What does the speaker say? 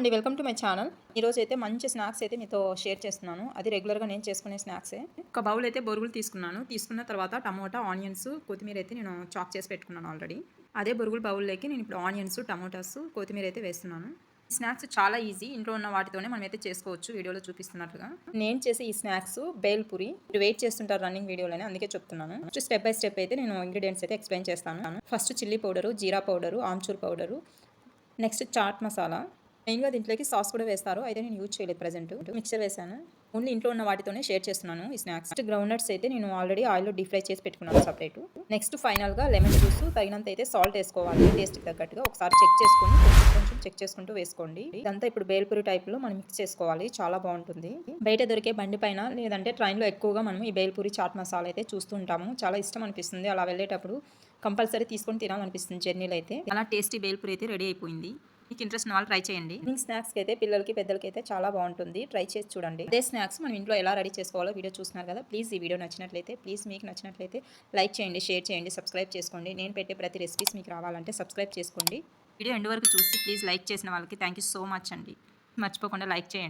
అండి welcome to my channel. ఈరోజు అయితే మంచి స్నాక్స్ అయితే మీతో షేర్ చేస్తున్నాను. అది రెగ్యులర్గా నేను చేసుకునే స్నాక్సే. ఒక బౌల్ అయితే బొరుగులు తీసుకున్నాను. తీసుకున్న తర్వాత టమోటా ఆనియన్స్ కొత్తిమీర అయితే నేను చాక్ చేసి పెట్టుకున్నాను ఆల్రెడీ. అదే బొరుగులు బౌల్లోకి నేను ఇప్పుడు ఆనియన్స్ టమోటాస్ కొత్తిమీర అయితే వేస్తున్నాను. స్నాక్స్ చాలా ఈజీ. ఇంట్లో ఉన్న వాటితోనే మనం అయితే చేసుకోవచ్చు. వీడియోలో చూపిస్తున్నట్లుగా. నేను చేసే ఈ స్నాక్స్ బేల్పూరి మీరు వెయిట్ చేస్తుంటారు రన్నింగ్ వీడియోలోనే. అందుకే చెప్తున్నాను. ఫస్ట్ స్టెప్ బై స్టెప్ అయితే నేను ఇంగ్రీడియంట్స్ అయితే ఎక్స్ప్లెయిన్ చేస్తాను. First chilli powder jeera powder amchur powder. Next chaat masala. మెయిన్గా దీంట్లోకి సాస్ కూడా వేస్తారు. అయితే నేను యూజ్ చేయలేదు ప్రజెంట్. మిక్సర్ వేసాను. ఓన్లీ ఇంట్లో ఉన్న వాటితోనే షేర్ చేస్తున్నాను ఈ స్నాక్స్. గ్రౌండ్ నట్స్ అయితే నేను ఆల్రెడీ ఆయిల్లో డీప్ ఫ్రై చేసి పెట్టుకున్నాను సపరేట్. నెక్స్ట్ ఫైనల్గా లెమన్ జ్యూస్ తగినంత అయితే సాల్ట్ వేసుకోవాలి. టేస్ట్ తగ్గట్టుగా ఒకసారి చెక్ చేసుకొని కొంచెం కొంచెం చెక్ చేసుకుంటూ వేసుకోండి. ఇదంతా ఇప్పుడు బేల్పూరి టైప్లో మనం మిక్స్ చేసుకోవాలి. చాలా బాగుంటుంది. బయట దొరికే బండి పైన లేదంటే ట్రైన్లో ఎక్కువగా మనం ఈ బేల్పూరి చాట్ మసాలా అయితే చూస్తుంటాము చాలా ఇష్టం అనిపిస్తుంది. అలా వెళ్ళేటప్పుడు కంపల్సరీ తీసుకొని తినాలనిపిస్తుంది జర్నీలో అయితే అలా టేస్టీ బేల్పూరి అయితే రెడీ అయిపోయింది. మీకు ఇంట్రెస్ట్ ఉన్న వాళ్ళు ట్రై చేయండి. ఈవినింగ్ స్నాక్స్కి అయితే పిల్లలకి పెద్దలకి అయితే చాలా బాగుంటుంది. ట్రై చేసి చూడండి. అదే స్నాక్స్ మనం ఇంట్లో ఎలా రెడీ చేసుకోవాలో వీడియో చూస్తున్నారు కదా ప్లీజ్ ఈ వీడియో నచ్చినట్లయితే ప్లీజ్ మీకు నచ్చినట్లయితే లైక్ చేయండి షేర్ చేయండి సబ్స్క్రైబ్ చేసుకోండి. నేను పెట్టే ప్రతి రెసిపీస్ మీకు రావాలంటే సబ్స్క్రైబ్ చేసుకోండి. వీడియో ఎండ్ వరకు చూసి ప్లీజ్ లైక్ చేసిన వాళ్ళకి థ్యాంక్ యూ సో మచ్ అండి. మర్చిపోకుండా లైక్ చేయండి.